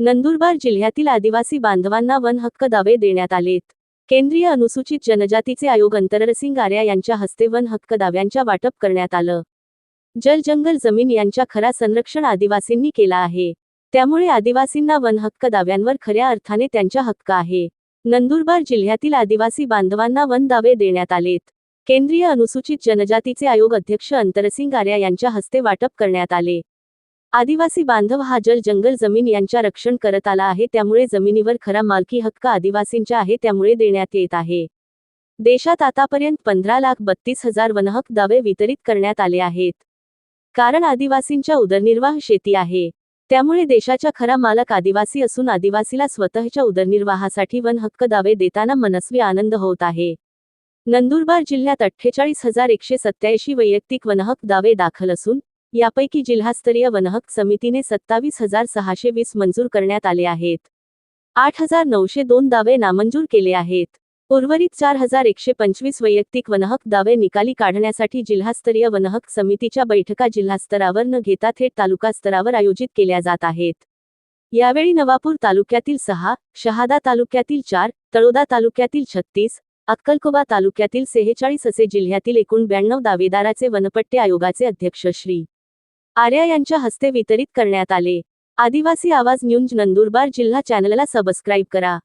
नंदुरबार जिल्ह्यातील आदिवासी बांधवांना वन हक्क दावे देण्यात आलेत. केंद्रीय अनुसूचित जनजातीचे आयोग अंतररसिंग आर्या यांच्या हस्ते वन हक्क दाव्यांच्या वाटप करण्यात आलं. जल जंगल जमीन यांच्या खरा संरक्षण आदिवासींनी केला आहे. त्यामुळे आदिवासींना वन हक्क दाव्यांवर खऱ्या अर्थाने त्यांचा हक्क आहे. नंदुरबार जिल्ह्यातील आदिवासी बांधवांना वन दावे देण्यात आलेत. केंद्रीय अनुसूचित जनजातीचे आयोग अध्यक्ष अंतरसिंग आर्या यांच्या हस्ते वाटप करण्यात आले. आदिवासी बांधव हा जल जंगल जमीन यांच्या रक्षण करत आला आहे. त्यामुळे जमिनीवर खरा मालकी हक्क आदिवासींच्या आहे त्यामुळे देण्यात येत आहे. देशात आतापर्यंत पंधरा लाख बत्तीस हजार वनहक दावे वितरित करण्यात आले आहेत. कारण आदिवासींच्या उदरनिर्वाह शेती आहे. त्यामुळे देशाच्या खरा मालक आदिवासी असून आदिवासीला स्वतःच्या उदरनिर्वाहासाठी वन हक्क दावे देताना मनस्वी आनंद होत आहे. नंदुरबार जिल्ह्यात अठ्ठेचाळीस हजार एकशे सत्याऐंशी वैयक्तिक वनहक दावे दाखल असून यापैकी जिल्हास्तरीय वनहक समितीने सत्तावीस हजार सहाशे वीस मंजूर करण्यात आले आहेत. आठ हजार नऊशे दोन दावे नामंजूर केले आहेत. उर्वरित चार हजार एकशे पंचवीस वैयक्तिक वनहक दावे निकाली काढण्यासाठी जिल्हास्तरीय वनहक समितीच्या बैठका जिल्हास्तरावर न घेता थेट तालुका स्तरावर आयोजित केल्या जात आहेत. यावेळी नवापूर तालुक्यातील सहा शहादा तालुक्यातील चार तळोदा तालुक्यातील छत्तीस अक्कलकोबा तालुक्यातील सेहेचाळीस असे जिल्ह्यातील एकूण ब्याण्णव दावेदाराचे वनपट्टे आयोगाचे अध्यक्ष श्री. आर्या यांच्या हस्ते वितरित करण्यात आले. आदिवासी आवाज न्यूज नंदुरबार जिल्हा चॅनलला सबस्क्राईब करा.